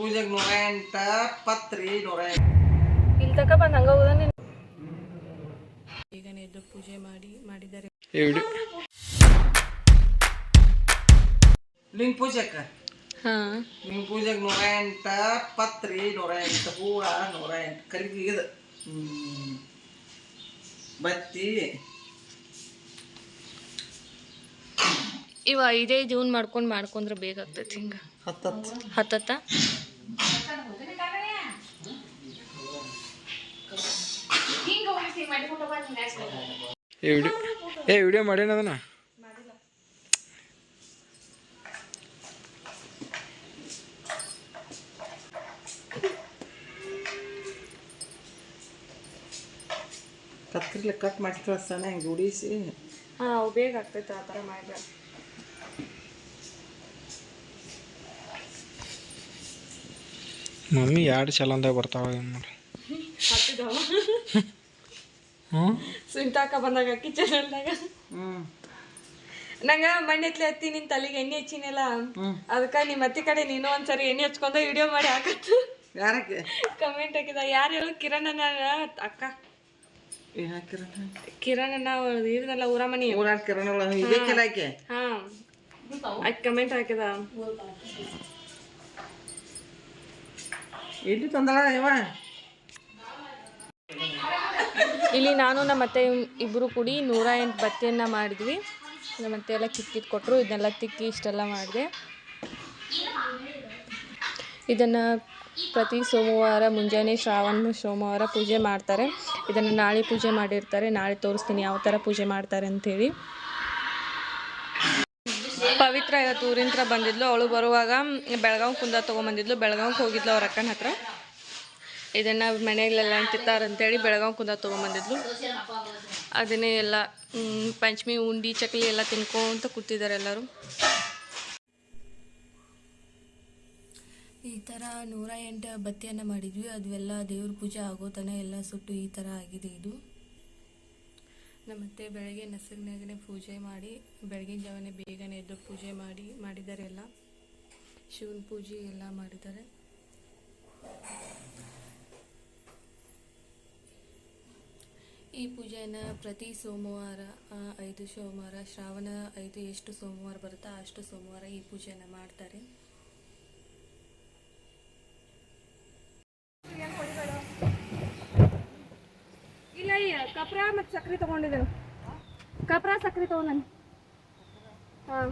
ಪೂಜೆಗೆ ನೂರ ಎಂಟ ಪತ್ರಿ ನೂರ ಇಲ್ಲಿ ತಕ ಬಂದು ಹಂಗ ಹೋದ ನೀನು? ಬೇಗನೆ ಎದ್ದು ಪೂಜೆ ಮಾಡಿ ಮಾಡಿದ್ದಾರೆ ಲಿಂಗ ಪೂಜೆಕ್ಕ ಹಾಂ. ಲಿಂಗ ಪೂಜೆಗೆ ನೂರ ಎಂಟ ಪತ್ರಿ ನೂರ ಎಂಟು. ಹೂವ ನೂರ ಎಂಟು. ಕರಿಗಿ ಇದು. ಬತ್ತಿ. ಇವ ಐದೇ ಜೂನ್ ಮಾಡ್ಕೊಂಡು ಮಾಡ್ಕೊಂಡ್ರೆ ಬೇಗ ಆಗ್ತೈತಿ ಹಿಂಗೆ. ಹತ್ತತ್ತ. ಹತ್ತತ್ತ? ಏ ವಿಡಿಯೋ ಏ ವಿಡಿಯೋ ಮಾಡ್ಯಾನ ಅದನ್ನ? ಕತ್ರಿಲೆ ಕಟ್ ಮಾಡಿ ಸಣ್ಣ ಹಿಂಗೆ ಉಡಿಸಿ. ಹಾಂ ಅವು ಬೇಗ ಆಗ್ತೈತೆ ಆ ಥರ ಮಾಡಿದ್ರೆ ಮಮ್ಮಿ ಎರಡು ಚಲಂದಾಗ ಬರ್ತಾವ ಏನು ಮಾಡಿ ಹತ್ತಿದವ. ಹ್ಞೂ? ಸುಂಟಾಕ ಬಂದಾಗ ಕಿಚನ್ದಾಗ ಹ್ಞೂ ನಂಗ ಮಣ್ಣೆತ್ಲೆ ಹತ್ತಿ ನಿನ್ ತಲೆಗೆ ಎಣ್ಣೆ ಹಚ್ಚಿನಿಲ್ಲ. ಅದಕ್ಕ ನಿಮ್ಮ ಅತ್ತಿ ಕಡೆ ನೀನು ಒಂದ್ಸರಿ ಎಣ್ಣೆ ಹಚ್ಕೊಂಡ ವಿಡಿಯೋ ಮಾಡಿ ಹಾಕತ್ತು. ಯಾರಕ್ಕೆ? ಕಮೆಂಟ್ ಹಾಕಿದ. ಯಾರು ಹೇಳು? ಕಿರಣ್ ಅಣ್ಣ ಅಕ್ಕ. ಕಿರಣ್ ಅಣ್ಣ ಊರ ಮನಿ ಕಿರಣ್ ಹಾ. ಕಮೆಂಟ್ ಹಾಕಿದ. ಎಲ್ಲಿ ತೊಂದರೆ ಇಲ್ಲಿ ನಾನು, ನಮ್ಮ ಅತ್ತೆ ಇಬ್ಬರು ಕೂಡಿ ನೂರ ಎಂಟು ಬತ್ತಿಯನ್ನ ಮಾಡಿದ್ವಿ. ನಮ್ಮ ಅತ್ತೆ ಎಲ್ಲ ಕಿತ್ತಿಟ್ಟು ಕೊಟ್ಟರು ಇದನ್ನೆಲ್ಲ ತಿಕ್ಕಿ ಇಷ್ಟೆಲ್ಲ ಮಾಡಿದೆ. ಇದನ್ನು ಪ್ರತಿ ಸೋಮವಾರ ಮುಂಜಾನೆ ಶ್ರಾವಣ ಸೋಮವಾರ ಪೂಜೆ ಮಾಡ್ತಾರೆ. ಇದನ್ನು ನಾಳೆ ಪೂಜೆ ಮಾಡಿರ್ತಾರೆ. ನಾಳೆ ತೋರಿಸ್ತೀನಿ ಯಾವ ಥರ ಪೂಜೆ ಮಾಡ್ತಾರೆ ಅಂಥೇಳಿ ಪವಿತ್ರ ಇವತ್ತು ಊರಿಂತ್ರ ಬಂದಿದ್ಲು. ಅವಳು ಬರುವಾಗ ಬೆಳಗಾವ್ ಕುಂದ ತೊಗೊಂಬಂದಿದ್ಲು. ಬೆಳಗಾವ್ಗೆ ಹೋಗಿದ್ಲು ಅವ್ರ ಅಕ್ಕನ ಹತ್ರ. ಇದನ್ನು ಮನೆಯಲ್ಲೆಲ್ಲ ಅಂತೇಳಿ ಬೆಳಗಾವ್ ಕುಂದ ತೊಗೊಂಬಂದಿದ್ಲು. ಅದನ್ನೇ ಎಲ್ಲ ಪಂಚಮಿ, ಉಂಡಿ, ಚಕ್ಲಿ ಎಲ್ಲ ತಿನ್ಕೊಂತ ಕೂತಿದ್ದಾರೆ ಎಲ್ಲರೂ. ಈ ಥರ ನೂರ ಎಂಟು ಬತ್ತಿಯನ್ನು ಮಾಡಿದ್ವಿ. ಅದೆಲ್ಲ ದೇವ್ರ ಪೂಜೆ ಆಗೋ ತನಕ ಎಲ್ಲ ಸುಟ್ಟು ಈ ಥರ ಆಗಿದೆ ಇದು. ನಮ್ಮತ್ತೆ ಬೆಳಗ್ಗೆ ನಸಗ್ನಾಗನೆ ಪೂಜೆ ಮಾಡಿ, ಬೆಳಗಿನ ಜಾವನೆ ಬೇಗನೆ ಎದ್ದು ಪೂಜೆ ಮಾಡಿ, ಮಾಡಿದ್ದಾರೆ ಎಲ್ಲ. ಶಿವನ ಪೂಜೆ ಎಲ್ಲ ಮಾಡಿದ್ದಾರೆ. ಈ ಪೂಜೆಯನ್ನು ಪ್ರತಿ ಸೋಮವಾರ ಐದು ಸೋಮವಾರ, ಶ್ರಾವಣ ಐದು ಎಷ್ಟು ಸೋಮವಾರ ಬರುತ್ತೋ ಅಷ್ಟು ಸೋಮವಾರ ಈ ಪೂಜೆಯನ್ನು ಮಾಡ್ತಾರೆ ಇಲ್ಲ ಕಪ್ರ ಮತ್ತು ಸಕ್ರೆ ತೊಗೊಂಡಿದ್ದೇನೆ. ಕಪ್ರ ಸಕ್ರೆ ತೊಗೊಂಡನು. ಹಾಂ.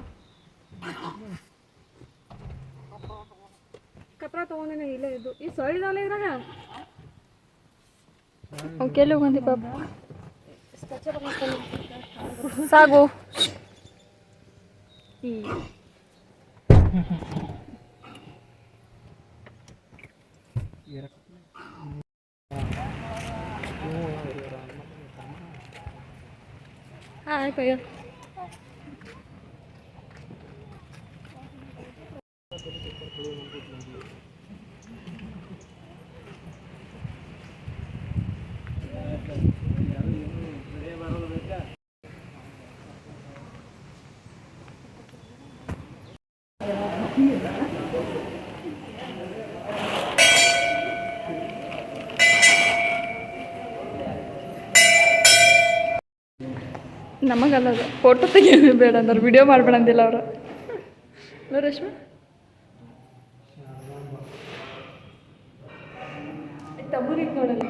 ಕಪ್ರ ತೊಗೊಂಡೇನೆ ಇಲ್ಲೇ ಇದ್ದು. ಈ ಸೊಳ್ಳಿದವಲ್ಲ ಇದ್ರಾಗ? ಕೆಲ್ಲಿ ಬಂದಿ ಪಾಪ? ಸಾಗು. ಈ ಹಾಂ ಆಯ್ತು ಅಯ್ಯೋ ನಮಗಲ್ಲ ಅದು ಫೋಟೋ ತೆಗಿಯೋದು ಬೇಡ ಅಂದ್ರೆ ವಿಡಿಯೋ ಮಾಡ್ಬೇಡಂದಿಲ್ಲ ಅವರು. ಅಲ್ಲ ರಶ್ಮಿ. ನೋಡಲ್ಲ.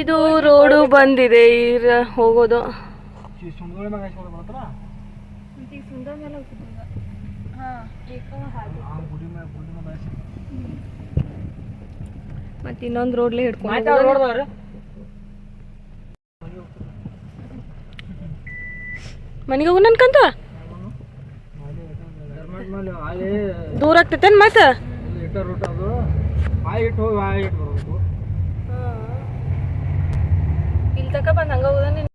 ಇದು ರೋಡು ಬಂದಿದೆ ಇರ ಹೋಗೋದು. ಮತ್ತೆ ಇನ್ನೊಂದು ರೋಡ್ಲೆ ಹಿಡ್ಕೊಂಡು ಮನೆಗೆ ಹೋಗು ನನ್ಕಂತ ದೂರ ಆಗ್ತೈತೆ ಮತ್ತೆ ಇಲ್ಲಿ ತಕ ಬಂದು ಹಂಗ ಹೋಗೋದ